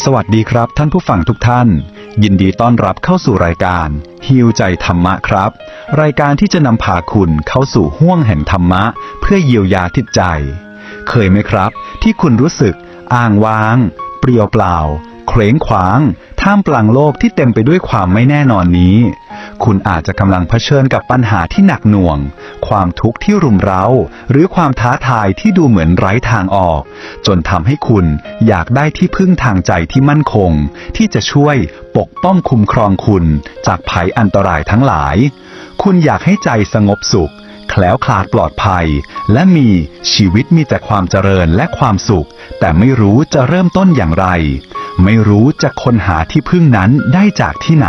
สวัสดีครับท่านผู้ฟังทุกท่าน ยินดีต้อนรับเข้าสู่รายการฮิวใจธรรมะครับ รายการที่จะนำพาคุณเข้าสู่ห้วงแห่งธรรมะ เพื่อเยียวยาทิตใจ เคยไหมครับ ที่คุณรู้สึก อ้างว้าง เปลี่ยวเปล่า เคว้งขวาง ท่ามกลางโลกที่เต็มไปด้วยความไม่แน่นอนนี้ คุณอาจจะกำลังเผชิญกับปัญหาที่หนักหน่วง ความทุกข์ที่รุมเร้า หรือความท้าทายที่ดูเหมือนไร้ทางออก จนทำให้คุณอยากได้ที่พึ่งทางใจที่มั่นคง ที่จะช่วยปกป้องคุ้มครองคุณจากภัยอันตรายทั้งหลาย คุณอยากให้ใจสงบสุขแคล้วคลาดปลอดภัย และมีชีวิตมีแต่ความเจริญและความสุข แต่ไม่รู้จะเริ่มต้นอย่างไร ไม่รู้จะค้นหาที่พึ่งนั้นได้จากที่ไหน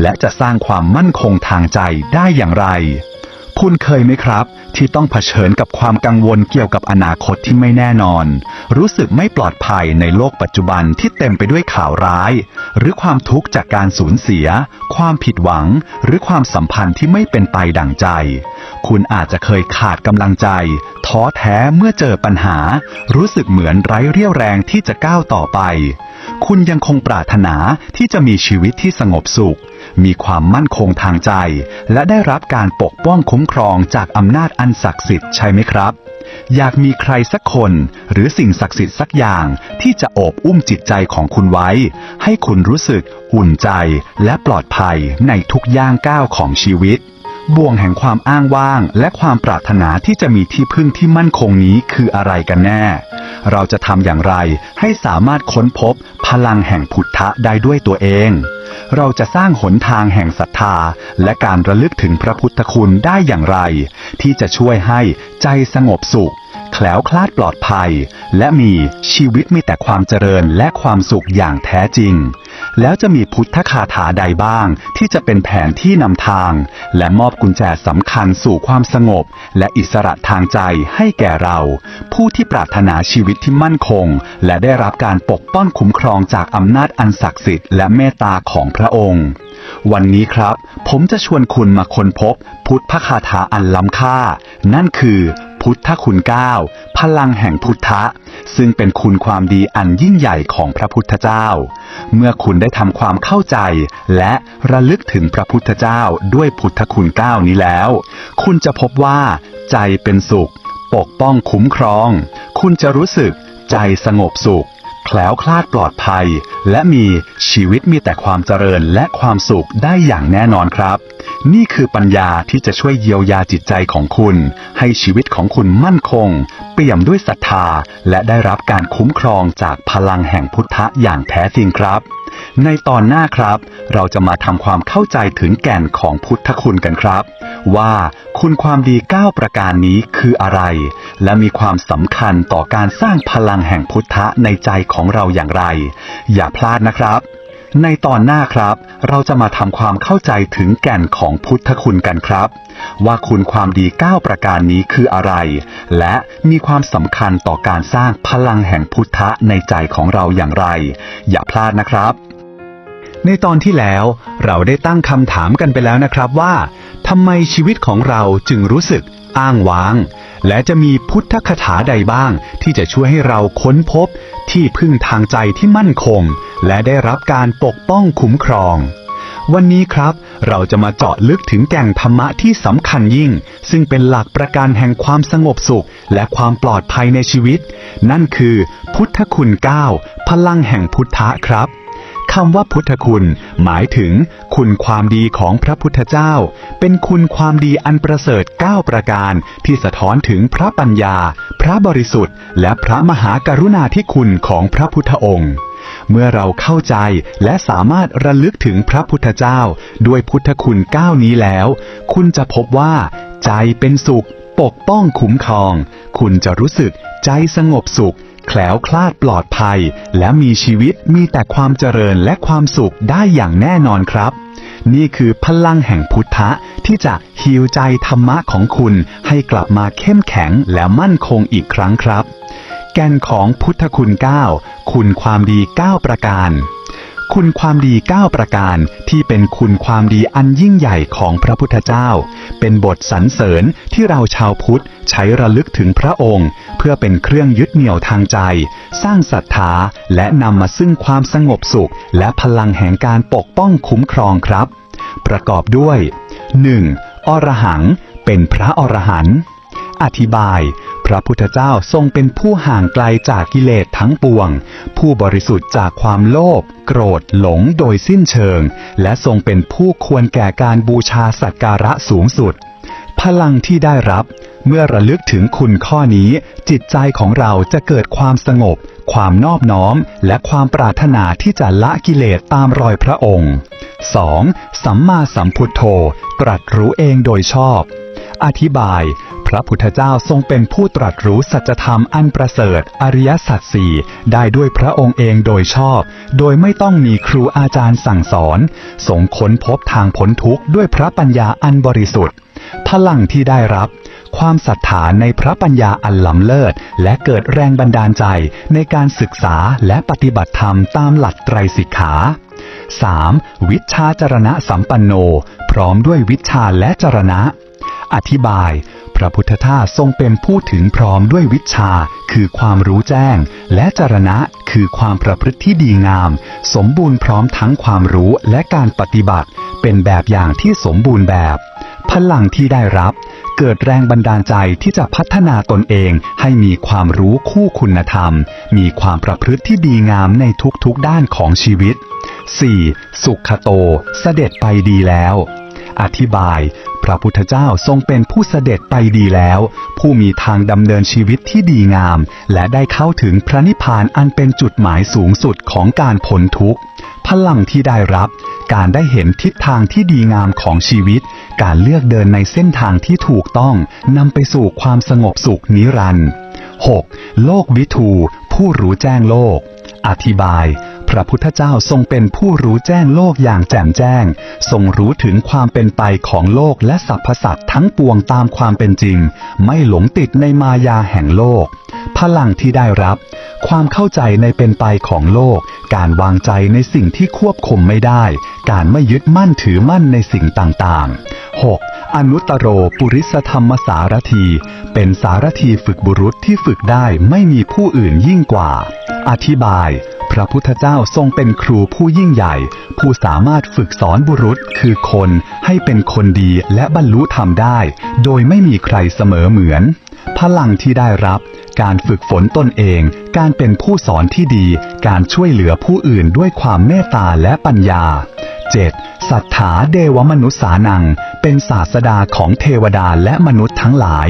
และจะสร้างความมั่นคงทางใจได้อย่างไร คุณเคยไหมครับ ที่ต้องเผชิญกับความกังวลเกี่ยวกับอนาคตที่ไม่แน่นอน รู้สึกไม่ปลอดภัยในโลกปัจจุบันที่เต็มไปด้วยข่าวร้าย หรือความทุกข์จากการสูญเสีย ความผิดหวัง หรือความสัมพันธ์ที่ไม่เป็นไปดั่งใจ คุณอาจจะเคยขาดกำลังใจ ท้อแท้เมื่อเจอปัญหา รู้สึกเหมือนไร้เรี่ยวแรงที่จะก้าวต่อไป คุณยังคงปรารถนาที่จะมีชีวิตที่สงบสุข มีความมั่นคงทางใจ และได้รับการปกป้องคุ้มครองจากอำนาจอันศักดิ์สิทธิ์ใช่ไหมครับ อยากมีใครสักคนหรือสิ่งศักดิ์สิทธิ์สักอย่างที่จะโอบอุ้มจิตใจของคุณไว้ ให้คุณรู้สึกอุ่นใจและปลอดภัยในทุกย่างก้าวของชีวิต บ่วงแห่งความอ้างว้าง และความปรารถนาที่จะมีที่พึ่งที่มั่นคงนี้คืออะไรกันแน่ เราจะทำอย่างไรให้สามารถค้นพบพลังแห่งพุทธะได้ด้วยตัวเอง เราจะสร้างหนทางแห่งศรัทธา และการระลึกถึงพระพุทธคุณได้อย่างไร ที่จะช่วยให้ใจสงบสุข แคล้วคลาดปลอดภัย และมีชีวิตมีแต่ความเจริญและความสุขอย่างแท้จริง แล้วจะมีพุทธคาถาใดบ้าง ที่จะเป็นแผนที่นำทาง และมอบกุญแจสำคัญสู่ความสงบ และอิสระทางใจให้แก่เรา ผู้ที่ปรารถนาชีวิตที่มั่นคง และได้รับการปกป้องคุ้มครองจากอำนาจอันศักดิ์สิทธิ์และเมตตาของพระองค์วันนี้ครับ ผมจะชวนคุณมาค้นพบ พุทธคาถาอันล้ำค่า นั่นคือ พุทธคุณเก้าพลังแห่งพุทธะ ซึ่งเป็นคุณความดีอันยิ่งใหญ่ของพระพุทธเจ้า เมื่อคุณได้ทำความเข้าใจ และระลึกถึงพระพุทธเจ้าด้วยพุทธคุณเก้านี้แล้ว คุณจะพบว่า ใจเป็นสุข ปกป้องคุ้มครอง คุณจะรู้สึกใจสงบสุข ล้วคลาดปลอดภัย และมีชีวิตมีแต่ความเจริญและความสุขได้อย่างแน่นอนครับ นี่คือปัญญาที่จะช่วยเยียวยาจิตใจของคุณ ให้ชีวิตของคุณมั่นคง เปี่ยมด้วยศรัทธา และได้รับการคุ้มครองจากพลังแห่งพุทธะอย่างแท้จริงครับ ในตอนหน้าครับ เราจะมาทำความเข้าใจถึงแก่นของพุทธคุณกันครับ ว่าคุณความดี 9 ประการนี้คืออะไร และมีความสำคัญต่อการสร้างพลังแห่งพุทธะในใจของเราอย่างไร อย่าพลาดนะครับ ในตอนหน้าครับ เราจะมาทำความเข้าใจถึงแก่นของพุทธคุณกันครับ ว่าคุณความดี 9 ประการนี้คืออะไร และมีความสำคัญต่อการสร้างพลังแห่งพุทธะในใจของเราอย่างไร อย่าพลาดนะครับในตอนที่แล้วเราได้ตั้งคำถามกันไปแล้วนะครับว่าทำไมชีวิตของเราจึงรู้สึกอ้างว้าง และจะมีพุทธคาถาใดบ้าง ที่จะช่วยให้เราค้นพบที่พึ่งทางใจที่มั่นคง และได้รับการปกป้องคุ้มครอง วันนี้ครับ เราจะมาเจาะลึกถึงแก่งธรรมะที่สำคัญยิ่ง ซึ่งเป็นหลักประกันแห่งความสงบสุข และความปลอดภัยในชีวิต นั่นคือ พุทธคุณเก้าพลังแห่งพุทธะครับ คำว่าพุทธคุณ หมายถึง คุณความดีของพระพุทธเจ้า เป็นคุณความดีอันประเสริฐ 9 ประการ ที่สะท้อนถึงพระปัญญา พระบริสุทธิ์ และพระมหากรุณาธิคุณของพระพุทธองค์เมื่อเราเข้าใจและสามารถระลึกถึงพระพุทธเจ้า ด้วยพุทธคุณก้านี้แล้ว คุณจะพบว่า ใจเป็นสุข ปกป้องคุ้มครอง คุณจะรู้สึกใจสงบสุข แคล้วคลาดปลอดภัย และมีชีวิตมีแต่ความเจริญและความสุขได้อย่างแน่นอนครับ นี่คือพลังแห่งพุทธะที่จะฮีลใจธรรมะของคุณให้กลับมาเข้มแข็งและมั่นคงอีกครั้งครับ แก่นของพุทธคุณ 9 คุณความดี 9 ประการ คุณความดี 9 ประการที่เป็นคุณความดีอันยิ่งใหญ่ของพระพุทธเจ้า เป็นบทสรรเสริญที่เราชาวพุทธใช้ระลึกถึงพระองค์ เพื่อเป็นเครื่องยึดเหนี่ยวทางใจ สร้างศรัทธาและนำมาซึ่งความสงบสุข และพลังแห่งการปกป้องคุ้มครองครับ ประกอบด้วย 1. อรหัง เป็นพระอรหันต์อธิบาย พระพุทธเจ้าทรงเป็นผู้ห่างไกลจากกิเลสทั้งปวง ผู้บริสุทธิ์จากความโลภโกรธหลงโดยสิ้นเชิง และทรงเป็นผู้ควรแก่การบูชาสักการะสูงสุด พลังที่ได้รับ เมื่อระลึกถึงคุณข้อนี้ จิตใจของเราจะเกิดความสงบ ความนอบน้อม และความปรารถนาที่จะละกิเลสตามรอยพระองค์ 2. สัมมาสัมพุทโธ ตรัสรู้เองโดยชอบ อธิบาย ระพุทธเจ้าทรงเป็นผู้ตรัสรู้สัจธรรมอันประเสริฐ อริยสัจสี่ได้ด้วยพระองค์เองโดยชอบ โดยไม่ต้องมีครูอาจารย์สั่งสอนทรงค้นพบทางพ้นทุกข์ด้วยพระปัญญาอันบริสุทธิ์ พลังที่ได้รับ ความศรัทธาในพระปัญญาอันล้ำเลิศ และเกิดแรงบันดาลใจในการศึกษาและปฏิบัติธรรมตามหลักไตรสิกขา 3. วิชาจรณะสัมปันโน พร้อมด้วยวิชาและจรณะ อธิบาย ระพุทธทาสทรงเป็นผู้ถึงพร้อมด้วยวิชา คือความรู้แจ้ง และจรณะคือความประพฤติที่ดีงาม สมบูรณ์พร้อมทั้งความรู้และการปฏิบัติ เป็นแบบอย่างที่สมบูรณ์แบบ พลังที่ได้รับ เกิดแรงบันดาลใจที่จะพัฒนาตนเองให้มีความรู้คู่คุณธรรม มีความประพฤติที่ดีงามในทุกๆด้านของชีวิต 4. สุขโต เสด็จไปดีแล้ว อธิบาย พระพุทธเจ้าทรงเป็นผู้เสด็จไปดีแล้ว ผู้มีทางดำเนินชีวิตที่ดีงาม และได้เข้าถึงพระนิพพานอันเป็นจุดหมายสูงสุดของการพ้นทุกข์ พลังที่ได้รับ การได้เห็นทิศทางที่ดีงามของชีวิต การเลือกเดินในเส้นทางที่ถูกต้องนำไปสู่ความสงบสุขนิรันดร์ 6. โลกวิทู ผู้รู้แจ้งโลก อธิบาย พระพุทธเจ้าทรงเป็นผู้รู้แจ้งโลกอย่างแจ่มแจ้ง ทรงรู้ถึงความเป็นไปของโลกและสรรพสัตว์ทั้งปวงตามความเป็นจริง ไม่หลงติดในมายาแห่งโลก พลังที่ได้รับ ความเข้าใจในเป็นไปของโลก การวางใจในสิ่งที่ควบคุมไม่ได้ การไม่ยึดมั่นถือมั่นในสิ่งต่างๆ 6. อนุตตโรปุริสธรรมสารที เป็นสารทีฝึกบุรุษที่ฝึกได้ไม่มีผู้อื่นยิ่งกว่า อธิบาย พระพุทธเจ้าทรงเป็นครูผู้ยิ่งใหญ่ ผู้สามารถฝึกสอนบุรุษคือคนให้เป็นคนดีและบรรลุธรรมได้ โดยไม่มีใครเสมอเหมือน พลังที่ได้รับ การฝึกฝนตนเอง การเป็นผู้สอนที่ดี การช่วยเหลือผู้อื่นด้วยความเมตตาและปัญญา 7. สัทธาเดวมนุษสานัง เป็นศาสดาของเทวดาและมนุษย์ทั้งหลาย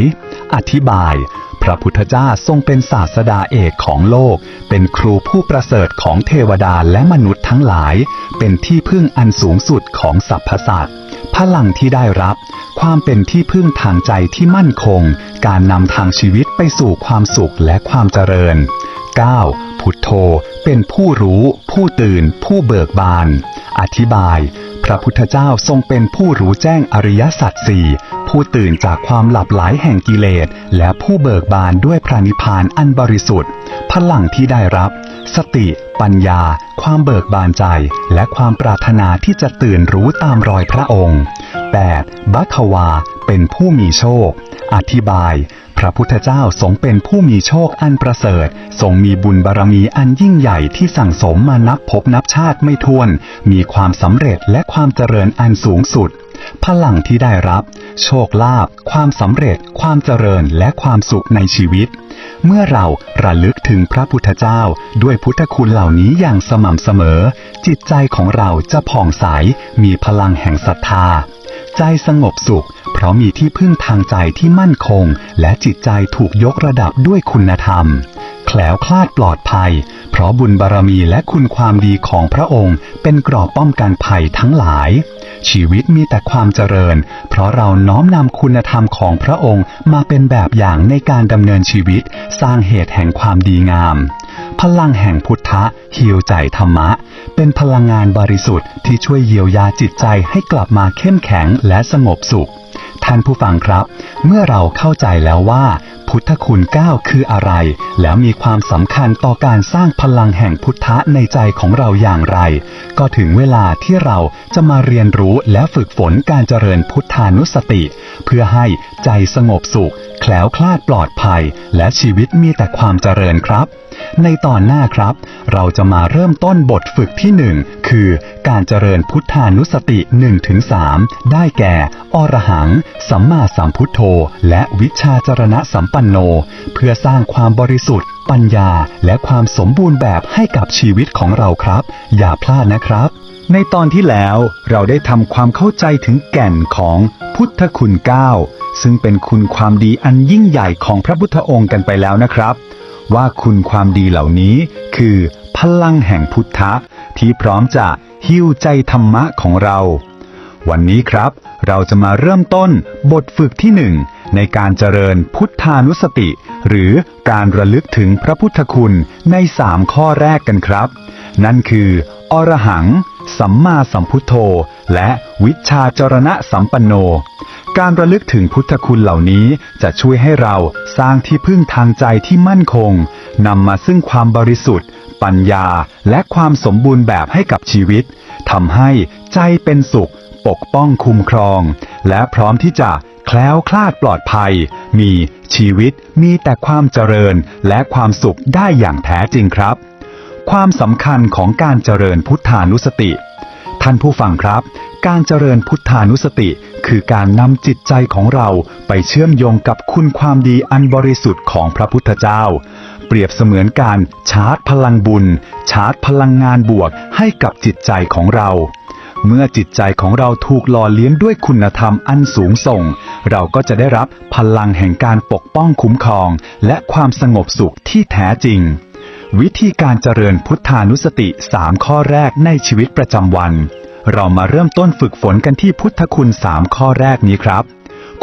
อธิบาย พระพุทธเจ้าทรงเป็นศาสดาเอกของโลก เป็นครูผู้ประเสริฐของเทวดาและมนุษย์ทั้งหลาย เป็นที่พึ่งอันสูงสุดของสรรพสัตว์พลังที่ได้รับ ความเป็นที่พึ่งทางใจที่มั่นคง การนำทางชีวิตไปสู่ความสุขและความเจริญ 9. พุทโธ เป็นผู้รู้ ผู้ตื่น ผู้เบิกบาน อธิบาย พระพุทธเจ้าทรงเป็นผู้รู้แจ้งอริยสัจสี่ผู้ตื่นจากความหลับไหลแห่งกิเลส และผู้เบิกบานด้วยพระนิพพานอันบริสุทธิ์ พลังที่ได้รับ สติ ปัญญา ความเบิกบานใจ และความปรารถนาที่จะตื่นรู้ตามรอยพระองค์ 8. บัควาเป็นผู้มีโชค อธิบาย พระพุทธเจ้าทรงเป็นผู้มีโชคอันประเสริฐ ทรงมีบุญบารมีอันยิ่งใหญ่ที่สั่งสมมานับพบนับชาติไม่ถ้วน มีความสำเร็จและความเจริญอันสูงสุด พลังที่ได้รับ โชคลาภความสำเร็จ ความเจริญและความสุขในชีวิต เมื่อเราระลึกถึงพระพุทธเจ้า ด้วยพุทธคุณเหล่านี้อย่างสม่ำเสมอ จิตใจของเราจะผ่องใสมีพลังแห่งศรัทธา ใจสงบสุข เพราะมีที่พึ่งทางใจที่มั่นคง และจิตใจถูกยกระดับด้วยคุณธรรม แคล้วคลาดปลอดภัย เพราะบุญบารมีและคุณความดีของพระองค์ เป็นกรอบป้องกันภัยทั้งหลาย ชีวิตมีแต่ความเจริญ เพราะเราน้อมนำคุณธรรมของพระองค์มาเป็นแบบอย่างในการดำเนินชีวิต สร้างเหตุแห่งความดีงาม พลังแห่งพุทธะฮิวใจธรรมะ เป็นพลังงานบริสุทธิ์ที่ช่วยเยียวยาจิตใจให้กลับมาเข้มแข็งและสงบสุข ท่านผู้ฟังครับ เมื่อเราเข้าใจแล้วว่า พุทธคุณ 9 คืออะไร แล้วมีความสำคัญต่อการสร้างพลังแห่งพุทธะในใจของเราอย่างไร ก็ถึงเวลาที่เราจะมาเรียนรู้และฝึกฝนการเจริญพุทธานุสติ เพื่อให้ใจสงบสุข แคล้วคลาดปลอดภัย และชีวิตมีแต่ความเจริญครับ ในตอนหน้าครับ เราจะมาเริ่มต้นบทฝึกที่หนึ่งคือการเจริญพุทธานุสติ1ถึง3ได้แก่ อรหัง สัมมาสัมพุทโธ และวิชาจรณะสัมปันโน เพื่อสร้างความบริสุทธิ์ ปัญญา และความสมบูรณ์แบบให้กับชีวิตของเราครับ อย่าพลาดนะครับ ในตอนที่แล้วเราได้ทำความเข้าใจถึงแก่นของพุทธคุณ 9 ซึ่งเป็นคุณความดีอันยิ่งใหญ่ของพระพุทธองค์กันไปแล้วนะครับ ว่าคุณความดีเหล่านี้คือพลังแห่งพุทธะที่พร้อมจะหิ้วใจธรรมะของเรา วันนี้ครับ เราจะมาเริ่มต้นบทฝึกที่หนึ่งในการเจริญพุทธานุสติ หรือการระลึกถึงพระพุทธคุณในสามข้อแรกกันครับ นั่นคือ อรหัง สัมมาสัมพุทโธ และวิชาจรณะสัมปันโน การระลึกถึงพุทธคุณเหล่านี้จะช่วยให้เราสร้างที่พึ่งทางใจที่มั่นคงนำมาซึ่งความบริสุทธิ์ ปัญญาและความสมบูรณ์แบบให้กับชีวิตทำให้ใจเป็นสุข ปกป้องคุ้มครอง และพร้อมที่จะแคล้วคลาดปลอดภัย มีชีวิตมีแต่ความเจริญและความสุขได้อย่างแท้จริงครับ ความสำคัญของการเจริญพุทธานุสติ ท่านผู้ฟังครับ การเจริญพุทธานุสติ คือการนำจิตใจของเราไปเชื่อมโยงกับคุณความดีอันบริสุทธิ์ของพระพุทธเจ้า เปรียบเสมือนการชาร์จพลังบุญ ชาร์จพลังงานบวกให้กับจิตใจของเราเมื่อจิตใจของเราถูกหล่อเลี้ยงด้วยคุณธรรมอันสูงส่ง เราก็จะได้รับพลังแห่งการปกป้องคุ้มครอง และความสงบสุขที่แท้จริง วิธีการเจริญพุทธานุสติ 3 ข้อแรกในชีวิตประจำวัน เรามาเริ่มต้นฝึกฝนกันที่พุทธคุณ 3 ข้อแรกนี้ครับ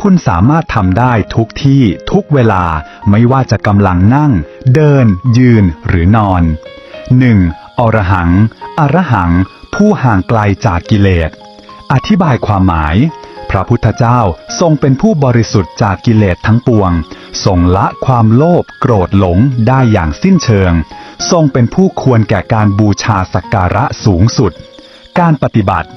คุณสามารถทำได้ทุกที่ทุกเวลาไม่ว่าจะกำลังนั่ง เดิน ยืนหรือนอน 1. อรหัง อรหัง ผู้ห่างไกลจากกิเลส อธิบายความหมาย พระพุทธเจ้าทรงเป็นผู้บริสุทธิ์จากกิเลสทั้งปวง ทรงละความโลภโกรธหลงได้อย่างสิ้นเชิง ทรงเป็นผู้ควรแก่การบูชาสักการะสูงสุด การปฏิบัติ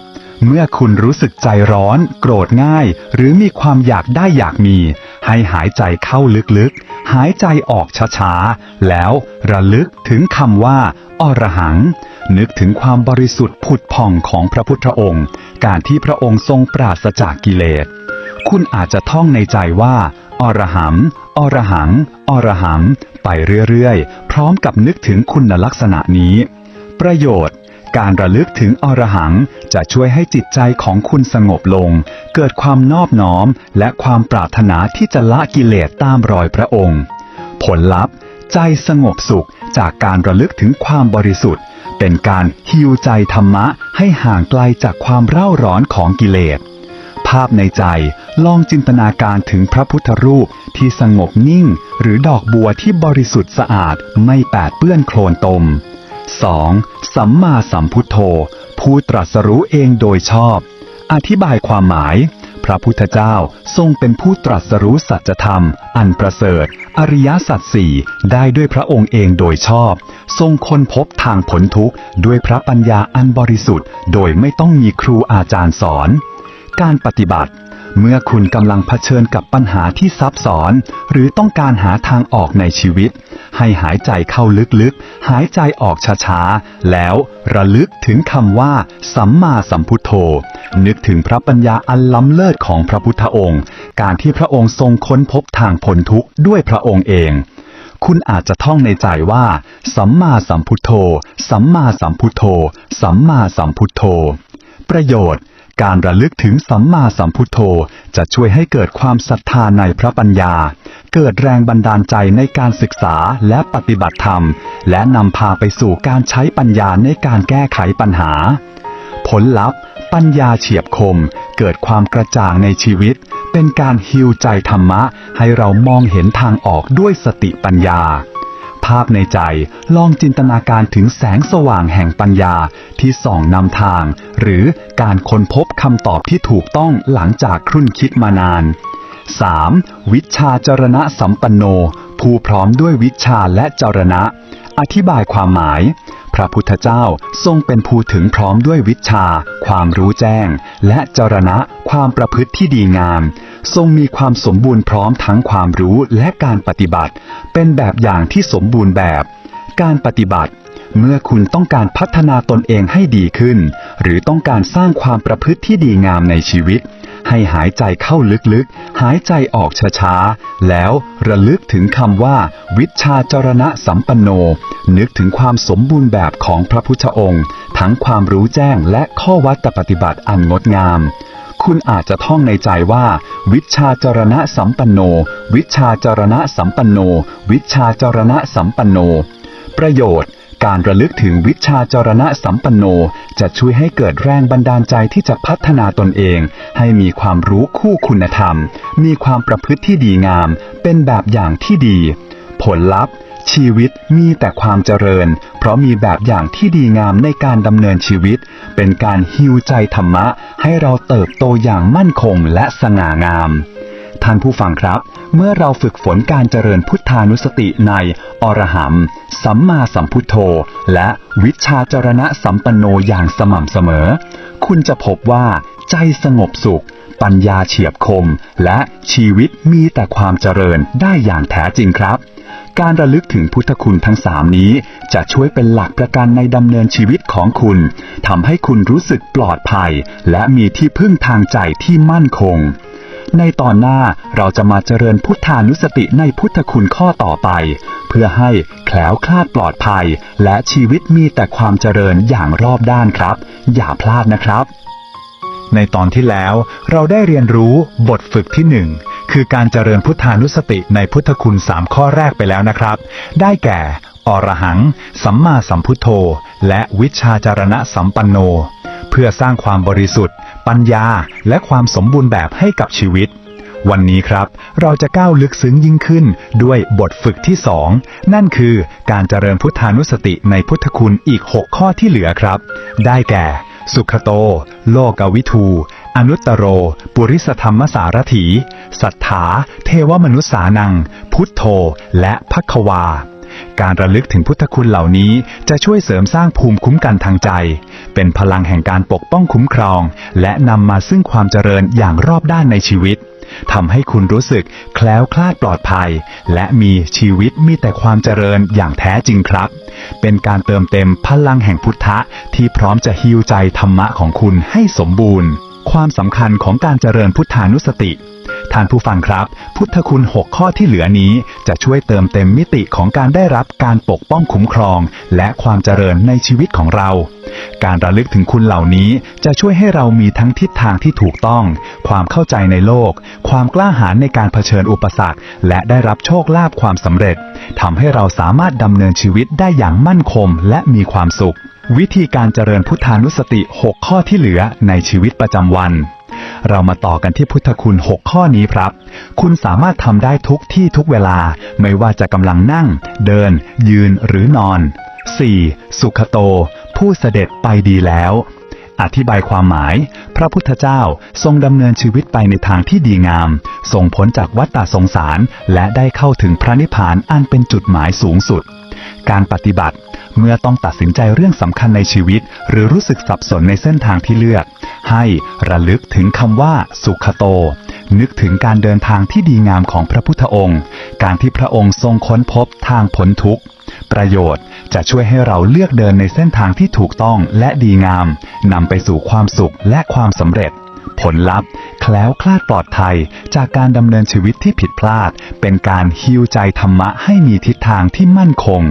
เมื่อคุณรู้สึกใจร้อน โกรธง่าย หรือมีความอยากได้อยากมี ให้หายใจเข้าลึกๆ หายใจออกช้าๆ แล้วระลึกถึงคำว่าอรหัง นึกถึงความบริสุทธิ์ผุดผ่องของพระพุทธองค์ การที่พระองค์ทรงปราศจากกิเลส คุณอาจจะท่องในใจว่า อรหัง อรหัง อรหัง ไปเรื่อยๆ พร้อมกับนึกถึงคุณลักษณะนี้ ประโยชน์การระลึกถึงอรหังจะช่วยให้จิตใจของคุณสงบลง เกิดความนอบน้อมและความปรารถนาที่จะละกิเลสตามรอยพระองค์ ผลลัพธ์ ใจสงบสุขจากการระลึกถึงความบริสุทธิ์ เป็นการฮิวใจธรรมะให้ห่างไกลจากความเร่าร้อนของกิเลส ภาพในใจลองจินตนาการถึงพระพุทธรูปที่สงบนิ่ง หรือดอกบัวที่บริสุทธิ์สะอาดไม่แปดเปื้อนโคลนตม 2. สัมมาสัมพุทโธ ผู้ตรัสรู้เองโดยชอบ อธิบายความหมาย พระพุทธเจ้าทรงเป็นผู้ตรัสรู้สัจธรรม อันประเสริฐ อริยสัจสี่ได้ด้วยพระองค์เองโดยชอบ ทรงค้นพบทางผลทุกข์ ด้วยพระปัญญาอันบริสุทธิ์ โดยไม่ต้องมีครูอาจารย์สอน การปฏิบัติ เมื่อคุณกำลังเผชิญกับปัญหาที่ซับซ้อน หรือต้องการหาทางออกในชีวิต ให้หายใจเข้าลึกๆ หายใจออกช้าๆ แล้วระลึกถึงคำว่า สัมมาสัมพุทโธ นึกถึงพระปัญญาอันล้ำเลิศของพระพุทธองค์ การที่พระองค์ทรงค้นพบทางพ้นทุกข์ด้วยพระองค์เองคุณอาจจะท่องในใจว่า สัมมาสัมพุทโธ สัมมาสัมพุทโธ สัมมาสัมพุทโธ ประโยชน์ การระลึกถึงสัมมาสัมพุทโธจะช่วยให้เกิดความศรัทธาในพระปัญญา เกิดแรงบันดาลใจในการศึกษาและปฏิบัติธรรม และนำพาไปสู่การใช้ปัญญาในการแก้ไขปัญหา ผลลัพธ์ ปัญญาเฉียบคม เกิดความกระจ่างในชีวิต เป็นการฮิวใจธรรมะ ให้เรามองเห็นทางออกด้วยสติปัญญา ภาพในใจ ลองจินตนาการถึงแสงสว่างแห่งปัญญาที่ส่องนำทาง หรือการค้นพบคำตอบที่ถูกต้องหลังจากครุ่นคิดมานาน 3. วิชาจรณะสัมปันโน ผู้พร้อมด้วยวิชาและจรณะ อธิบายความหมาย พระพุทธเจ้าทรงเป็นผู้ถึงพร้อมด้วยวิชา ความรู้แจ้ง และจรณะความประพฤติที่ดีงาม ทรงมีความสมบูรณ์พร้อมทั้งความรู้และการปฏิบัติ เป็นแบบอย่างที่สมบูรณ์แบบ การปฏิบัติเมื่อคุณต้องการพัฒนาตนเองให้ดีขึ้น หรือต้องการสร้างความประพฤติที่ดีงามในชีวิต ให้หายใจเข้าลึกๆ หายใจออกช้าๆ แล้วระลึกถึงคำว่า วิชาจรณะสัมปันโน นึกถึงความสมบูรณ์แบบของพระพุทธองค์ ทั้งความรู้แจ้งและข้อวัดปฏิบัติอันงดงาม คุณอาจจะท่องในใจว่า วิชาจรณะสัมปันโน วิชาจรณะสัมปันโน วิชาจรณะสัมปันโน ประโยชน์ การระลึกถึงวิชาจรณะสัมปันโน จะช่วยให้เกิดแรงบันดาลใจที่จะพัฒนาตนเอง ให้มีความรู้คู่คุณธรรม มีความประพฤติที่ดีงาม เป็นแบบอย่างที่ดี ผลลัพธ์ ชีวิตมีแต่ความเจริญ เพราะมีแบบอย่างที่ดีงามในการดำเนินชีวิต เป็นการฮิวใจธรรมะ ให้เราเติบโตอย่างมั่นคงและสง่างาม ท่านผู้ฟังครับ เมื่อเราฝึกฝนการเจริญพุทธานุสติในอรหัมสัมมาสัมพุทโธ และวิชาจรณะสัมปันโนอย่างสม่ำเสมอ คุณจะพบว่าใจสงบสุข ปัญญาเฉียบคม และชีวิตมีแต่ความเจริญได้อย่างแท้จริงครับ การระลึกถึงพุทธคุณทั้งสามนี้ จะช่วยเป็นหลักประกันในดำเนินชีวิตของคุณทำให้คุณรู้สึกปลอดภัย และมีที่พึ่งทางใจที่มั่นคง ในตอนหน้าเราจะมาเจริญพุทธานุสติในพุทธคุณข้อต่อไป เพื่อให้แคล้วคลาดปลอดภัย และชีวิตมีแต่ความเจริญอย่างรอบด้านครับ อย่าพลาดนะครับ ในตอนที่แล้วเราได้เรียนรู้บทฝึกที่หนึ่งคือการเจริญพุทธานุสติในพุทธคุณสามข้อแรกไปแล้วนะครับ ได้แก่ อรหัง สัมมาสัมพุทโธ และวิชาจารณะสัมปันโน เพื่อสร้างความบริสุทธิ์ ปัญญา และความสมบูรณ์แบบให้กับชีวิต วันนี้ครับ เราจะก้าวลึกซึ้งยิ่งขึ้นด้วยบทฝึกที่สองนั่นคือการเจริญพุทธานุสติในพุทธคุณอีก 6 ข้อที่เหลือครับ ได้แก่ สุขโต โลกวิทู อนุตตโร ปุริสธรรมสารถี สัทธา เทวมนุษสานัง พุทโธ และพักวา การระลึกถึงพุทธคุณเหล่านี้จะช่วยเสริมสร้างภูมิคุ้มกันทางใจ เป็นพลังแห่งการปกป้องคุ้มครอง และนำมาซึ่งความเจริญอย่างรอบด้านในชีวิตทำให้คุณรู้สึกแคล้วคลาดปลอดภัย และมีชีวิตมีแต่ความเจริญอย่างแท้จริงครับ เป็นการเติมเต็มพลังแห่งพุทธะที่พร้อมจะฮิวใจธรรมะของคุณให้สมบูรณ์ ความสำคัญของการเจริญพุทธานุสติ ท่านผู้ฟังครับ พุทธคุณ 6 ข้อที่เหลือนี้ จะช่วยเติมเต็มมิติของการได้รับการปกป้องคุ้มครอง และความเจริญในชีวิตของเรา การระลึกถึงคุณเหล่านี้จะช่วยให้เรามีทั้งทิศทางที่ถูกต้อง ความเข้าใจในโลก ความกล้าหาญในการเผชิญอุปสรรค และได้รับโชคลาภความสำเร็จทำให้เราสามารถดำเนินชีวิตได้อย่างมั่นคงและมีความสุข วิธีการเจริญพุทธานุสติ 6 ข้อที่เหลือในชีวิตประจำวัน เรามาต่อกันที่พุทธคุณ 6 ข้อนี้ครับ คุณสามารถทำได้ทุกที่ทุกเวลา ไม่ว่าจะกำลังนั่ง เดิน ยืนหรือนอน 4. สุขโต ผู้เสด็จไปดีแล้ว อธิบายความหมาย พระพุทธเจ้าทรงดำเนินชีวิตไปในทางที่ดีงามทรงพ้นจากวัฏฏะสงสาร และได้เข้าถึงพระนิพพานอันเป็นจุดหมายสูงสุด การปฏิบัติ เมื่อต้องตัดสินใจเรื่องสำคัญในชีวิต หรือรู้สึกสับสนในเส้นทางที่เลือก ให้ระลึกถึงคำว่า สุขโต นึกถึงการเดินทางที่ดีงามของพระพุทธองค์ การที่พระองค์ทรงค้นพบทางพ้นทุกข์ประโยชน์จะช่วยให้เราเลือกเดินในเส้นทางที่ถูกต้องและดีงามนำไปสู่ความสุขและความสำเร็จ ผลลัพธ์ แคล้วคลาดปลอดภัย จากการดำเนินชีวิตที่ผิดพลาด เป็นการฮิวใจธรรมะให้มีทิศทางที่มั่นคง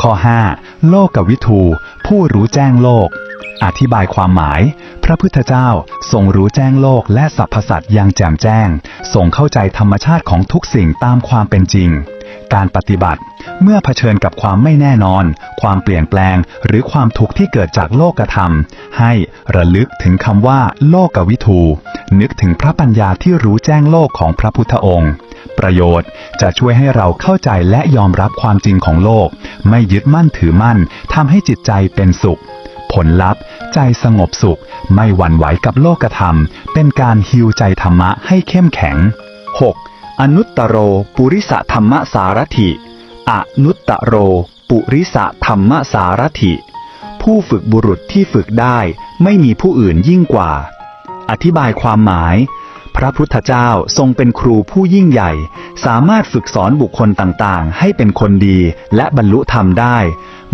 ข้อ 5 โลกกวิทูผู้รู้แจ้งโลก อธิบายความหมาย พระพุทธเจ้าทรงรู้แจ้งโลกและสรรพสัตว์อย่างแจ่มแจ้ง ทรงเข้าใจธรรมชาติของทุกสิ่งตามความเป็นจริง การปฏิบัติ เมื่อเผชิญกับความไม่แน่นอน ความเปลี่ยนแปลง หรือความทุกข์ที่เกิดจากโลกธรรม ให้ระลึกถึงคำว่า โลกวิทูนึกถึงพระปัญญาที่รู้แจ้งโลกของพระพุทธองค์ ประโยชน์จะช่วยให้เราเข้าใจและยอมรับความจริงของโลก ไม่ยึดมั่นถือมั่นทำให้จิตใจเป็นสุข ผลลัพธ์ ใจสงบสุข ไม่หวั่นไหวกับโลกธรรม เป็นการฮิวใจธรรมะให้เข้มแข็ง 6. อนุตตโรปุริสธรรมสารถิอนุตตโรปุริสธรรมสารถิ ผู้ฝึกบุรุษที่ฝึกได้ไม่มีผู้อื่นยิ่งกว่า อธิบายความหมาย พระพุทธเจ้าทรงเป็นครูผู้ยิ่งใหญ่ สามารถฝึกสอนบุคคลต่างๆ ให้เป็นคนดีและบรรลุธรรมได้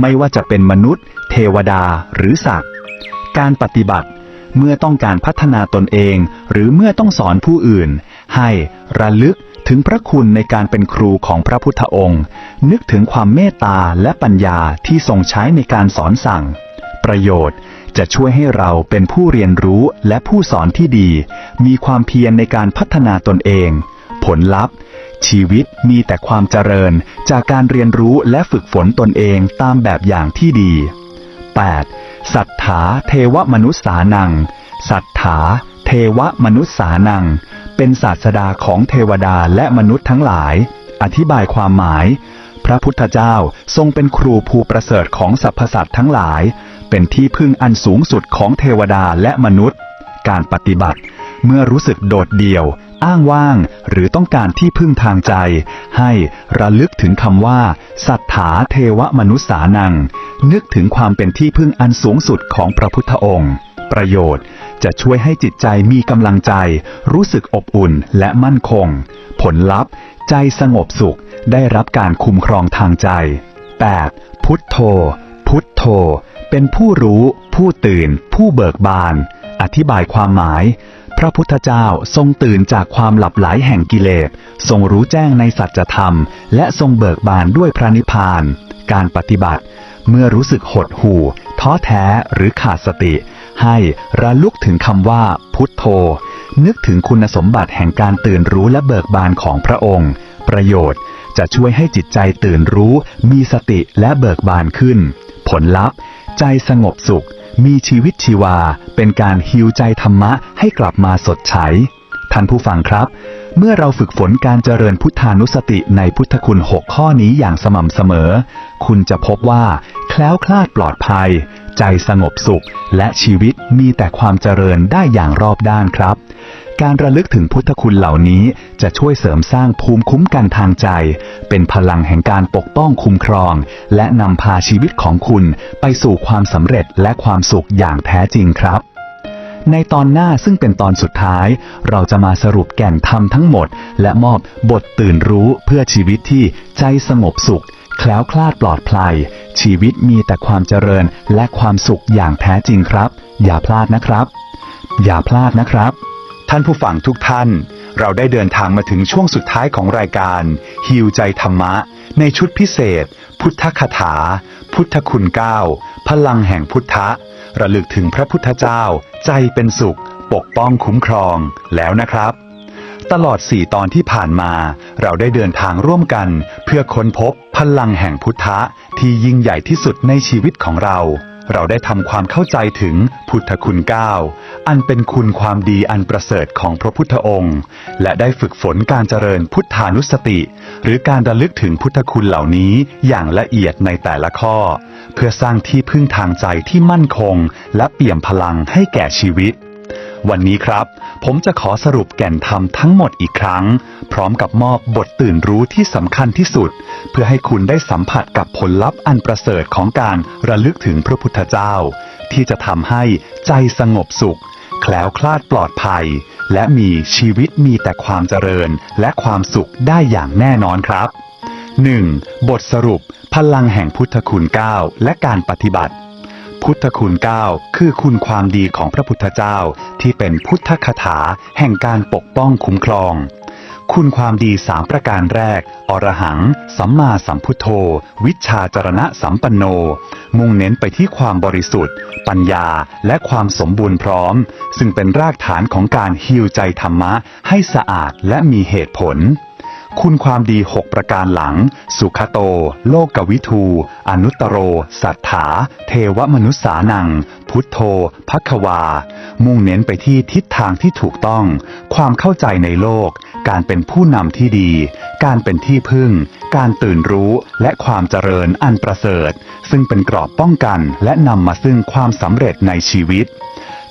ไม่ว่าจะเป็นมนุษย์ เทวดาหรือสัตว์ การปฏิบัติเมื่อต้องการพัฒนาตนเอง หรือเมื่อต้องสอนผู้อื่น ให้ระลึก ถึงพระคุณในการเป็นครูของพระพุทธองค์ นึกถึงความเมตตาและปัญญาที่ทรงใช้ในการสอนสั่ง ประโยชน์จะช่วยให้เราเป็นผู้เรียนรู้และผู้สอนที่ดี มีความเพียรในการพัฒนาตนเอง ผลลัพธ์ ชีวิตมีแต่ความเจริญจากการเรียนรู้และฝึกฝนตนเองตามแบบอย่างที่ดี 8. สัทธาเทวมนุษสานังสัทธาเทวมนุษสานัง เป็นศาสดาของเทวดาและมนุษย์ทั้งหลาย อธิบายความหมาย พระพุทธเจ้าทรงเป็นครูภูประเสริฐของสรรพสัตว์ทั้งหลาย เป็นที่พึ่งอันสูงสุดของเทวดาและมนุษย์ การปฏิบัติ เมื่อรู้สึกโดดเดี่ยว อ้างว้าง หรือต้องการที่พึ่งทางใจ ให้ระลึกถึงคำว่า สัทธาเทวมนุษสานัง นึกถึงความเป็นที่พึ่งอันสูงสุดของพระพุทธองค์ ประโยชน์ จะช่วยให้จิตใจมีกำลังใจ รู้สึกอบอุ่นและมั่นคง ผลลัพธ์ ใจสงบสุขได้รับการคุ้มครองทางใจ 8. พุทโธ พุทโธ เป็นผู้รู้ ผู้ตื่น ผู้เบิกบาน อธิบายความหมาย พระพุทธเจ้าทรงตื่นจากความหลับไหลแห่งกิเลส ทรงรู้แจ้งในสัจธรรม และทรงเบิกบานด้วยพระนิพพาน การปฏิบัติ เมื่อรู้สึกหดหู่ ท้อแท้หรือขาดสติ ให้ระลึกถึงคำว่า พุทโธ นึกถึงคุณสมบัติแห่งการตื่นรู้และเบิกบานของพระองค์ ประโยชน์จะช่วยให้จิตใจตื่นรู้ มีสติและเบิกบานขึ้น ผลลัพธ์ ใจสงบสุข มีชีวิตชีวา เป็นการฮิวใจธรรมะให้กลับมาสดใสท่านผู้ฟังครับ เมื่อเราฝึกฝนการเจริญพุทธานุสติในพุทธคุณ 6 ข้อนี้อย่างสม่ำเสมอ คุณจะพบว่า แคล้วคลาดปลอดภัย ใจสงบสุข และชีวิตมีแต่ความเจริญได้อย่างรอบด้านครับ การระลึกถึงพุทธคุณเหล่านี้จะช่วยเสริมสร้างภูมิคุ้มกันทางใจ เป็นพลังแห่งการปกป้องคุ้มครอง และนำพาชีวิตของคุณไปสู่ความสำเร็จและความสุขอย่างแท้จริงครับในตอนหน้าซึ่งเป็นตอนสุดท้าย เราจะมาสรุปแก่นธรรมทั้งหมด และมอบบทตื่นรู้เพื่อชีวิตที่ใจสงบสุข แคล้วคลาดปลอดภัย ชีวิตมีแต่ความเจริญและความสุขอย่างแท้จริงครับ อย่าพลาดนะครับ อย่าพลาดนะครับ ท่านผู้ฟังทุกท่าน เราได้เดินทางมาถึงช่วงสุดท้ายของรายการ ฮิวใจธรรมะ ในชุดพิเศษ พุทธคถา พุทธคุณเก้าพลังแห่งพุทธะ ระลึกถึงพระพุทธเจ้า ใจเป็นสุข ปกป้องคุ้มครองแล้วนะครับตลอด 4 ตอนที่ผ่านมา เราได้เดินทางร่วมกัน เพื่อค้นพบ พลังแห่งพุทธะที่ยิ่งใหญ่ที่สุดในชีวิตของเรา เราได้ทำความเข้าใจถึงพุทธคุณเก้าอันเป็นคุณความดีอันประเสริฐของพระพุทธองค์ และได้ฝึกฝนการเจริญพุทธานุสติ หรือการระลึกถึงพุทธคุณเหล่านี้อย่างละเอียดในแต่ละข้อ เพื่อสร้างที่พึ่งทางใจที่มั่นคง และเปี่ยมพลังให้แก่ชีวิต วันนี้ครับ ผมจะขอสรุปแก่นธรรมทั้งหมดอีกครั้ง พร้อมกับมอบบทตื่นรู้ที่สำคัญที่สุด เพื่อให้คุณได้สัมผัสกับผลลัพธ์อันประเสริฐของการระลึกถึงพระพุทธเจ้า ที่จะทำให้ใจสงบสุข แคล้วคลาดปลอดภัย และมีชีวิตมีแต่ความเจริญและความสุขได้อย่างแน่นอนครับ 1. บทสรุป พลังแห่งพุทธคุณ 9 และการปฏิบัติ พุทธคุณ 9 คือคุณความดีของพระพุทธเจ้า ที่เป็นพุทธคถาแห่งการปกป้องคุ้มครอง คุณความดีสามประการแรก อรหัง สัมมาสัมพุทโธ วิชาจรณะสัมปันโน มุ่งเน้นไปที่ความบริสุทธิ์ ปัญญาและความสมบูรณ์พร้อม ซึ่งเป็นรากฐานของการฮิวใจธรรมะให้สะอาดและมีเหตุผล คุณความดี6ประการหลัง สุขโต โลกกวิทู อนุตโร สัทธา เทวมนุษสานัง พุทโธพักวา มุ่งเน้นไปที่ทิศทางที่ถูกต้อง ความเข้าใจในโลก การเป็นผู้นำที่ดี การเป็นที่พึ่ง การตื่นรู้และความเจริญอันประเสริฐ ซึ่งเป็นกรอบป้องกันและนำมาซึ่งความสำเร็จในชีวิต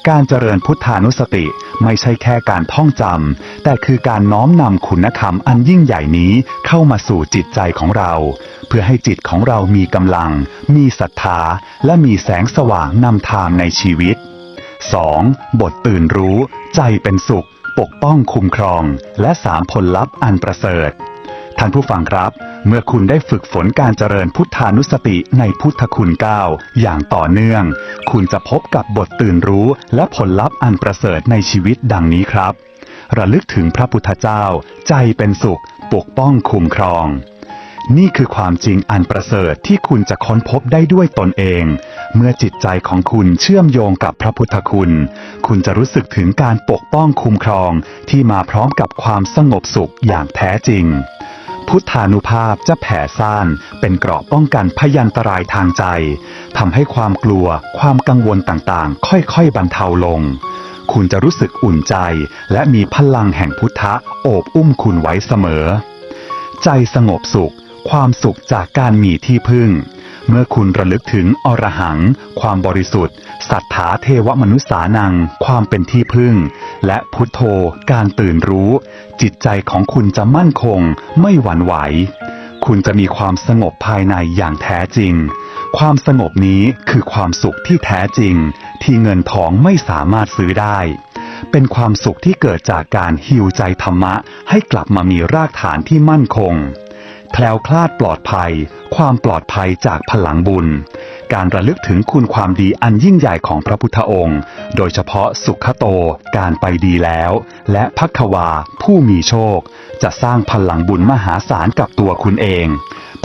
การเจริญพุทธานุสติไม่ใช่แค่การท่องจำ แต่คือการน้อมนำคุณธรรมอันยิ่งใหญ่นี้เข้ามาสู่จิตใจของเรา เพื่อให้จิตของเรามีกำลัง มีศรัทธา และมีแสงสว่างนำทางในชีวิต 2. บทตื่นรู้ ใจเป็นสุข ปกป้องคุ้มครอง และสามผลลัพธ์อันประเสริฐ ท่านผู้ฟังครับ เมื่อคุณได้ฝึกฝนการเจริญพุทธานุสติในพุทธคุณเก้าอย่างต่อเนื่อง คุณจะพบกับบทตื่นรู้และผลลัพธ์อันประเสริฐในชีวิตดังนี้ครับ ระลึกถึงพระพุทธเจ้า ใจเป็นสุข ปกป้องคุ้มครอง นี่คือความจริงอันประเสริฐที่คุณจะค้นพบได้ด้วยตนเอง เมื่อจิตใจของคุณเชื่อมโยงกับพระพุทธคุณ คุณจะรู้สึกถึงการปกป้องคุ้มครองที่มาพร้อมกับความสงบสุขอย่างแท้จริง พุทธานุภาพจะแผ่ซ่านเป็นเกราะป้องกันพยันตรายทางใจทำให้ความกลัวความกังวลต่างๆ ค่อยๆบรรเทาลง คุณจะรู้สึกอุ่นใจ และมีพลังแห่งพุทธะโอบอุ้มคุณไว้เสมอ ใจสงบสุข ความสุขจากการมีที่พึ่ง เมื่อคุณระลึกถึงอรหัง ความบริสุทธิ์ สัทธาเทวมนุษสานัง ความเป็นที่พึ่ง และพุทโธ การตื่นรู้ จิตใจของคุณจะมั่นคง ไม่หวั่นไหว คุณจะมีความสงบภายในอย่างแท้จริง ความสงบนี้คือความสุขที่แท้จริง ที่เงินทองไม่สามารถซื้อได้ เป็นความสุขที่เกิดจากการฮิวใจธรรมะ ให้กลับมามีรากฐานที่มั่นคง แคล้วคลาดปลอดภัย ความปลอดภัยจากพลังบุญ การระลึกถึงคุณความดีอันยิ่งใหญ่ของพระพุทธองค์ โดยเฉพาะสุขโต การไปดีแล้ว และพักวา ผู้มีโชค จะสร้างพลังบุญมหาศาลกับตัวคุณเอง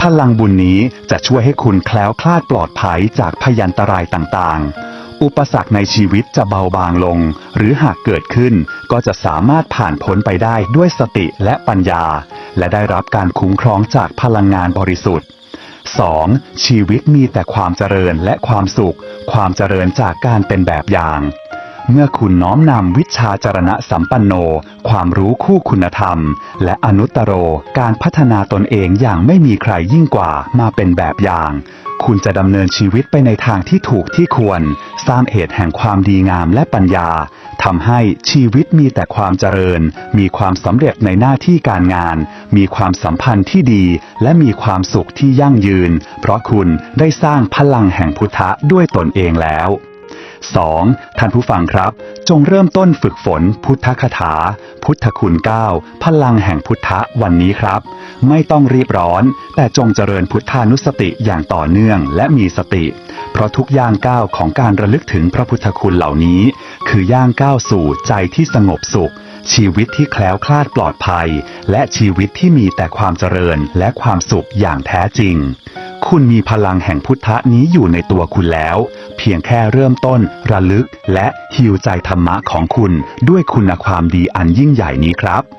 พลังบุญนี้จะช่วยให้คุณแคล้วคลาดปลอดภัยจากพยันตรายต่างๆ อุปสรรคในชีวิตจะเบาบางลง หรือหากเกิดขึ้นก็จะสามารถผ่านพ้นไปได้ด้วยสติและปัญญา และได้รับการคุ้มครองจากพลังงานบริสุทธิ์ 2. ชีวิตมีแต่ความเจริญและความสุข ความเจริญจากการเป็นแบบอย่าง เมื่อคุณน้อมนำวิชาจรณะสัมปันโน ความรู้คู่คุณธรรม และอนุตตโร การพัฒนาตนเองอย่างไม่มีใครยิ่งกว่ามาเป็นแบบอย่าง คุณจะดำเนินชีวิตไปในทางที่ถูกที่ควร สร้างเหตุแห่งความดีงามและปัญญาทำให้ชีวิตมีแต่ความเจริญ มีความสำเร็จในหน้าที่การงาน มีความสัมพันธ์ที่ดี และมีความสุขที่ยั่งยืน เพราะคุณได้สร้างพลังแห่งพุทธะด้วยตนเองแล้ว 2. ท่านผู้ฟังครับ จงเริ่มต้นฝึกฝนพุทธคถา พุทธคุณเก้าพลังแห่งพุทธะวันนี้ครับ ไม่ต้องรีบร้อน แต่จงเจริญพุทธานุสติอย่างต่อเนื่องและมีสติ เพราะทุกย่างก้าวของการระลึกถึงพระพุทธคุณเหล่านี้ คือย่างก้าวสู่ใจที่สงบสุข ชีวิตที่แคล้วคลาดปลอดภัย และชีวิตที่มีแต่ความเจริญและความสุขอย่างแท้จริง คุณมีพลังแห่งพุทธะนี้อยู่ในตัวคุณแล้ว เพียงแค่เริ่มต้น ระลึก และฮิวใจธรรมะของคุณด้วยคุณความดีอันยิ่งใหญ่นี้ครับ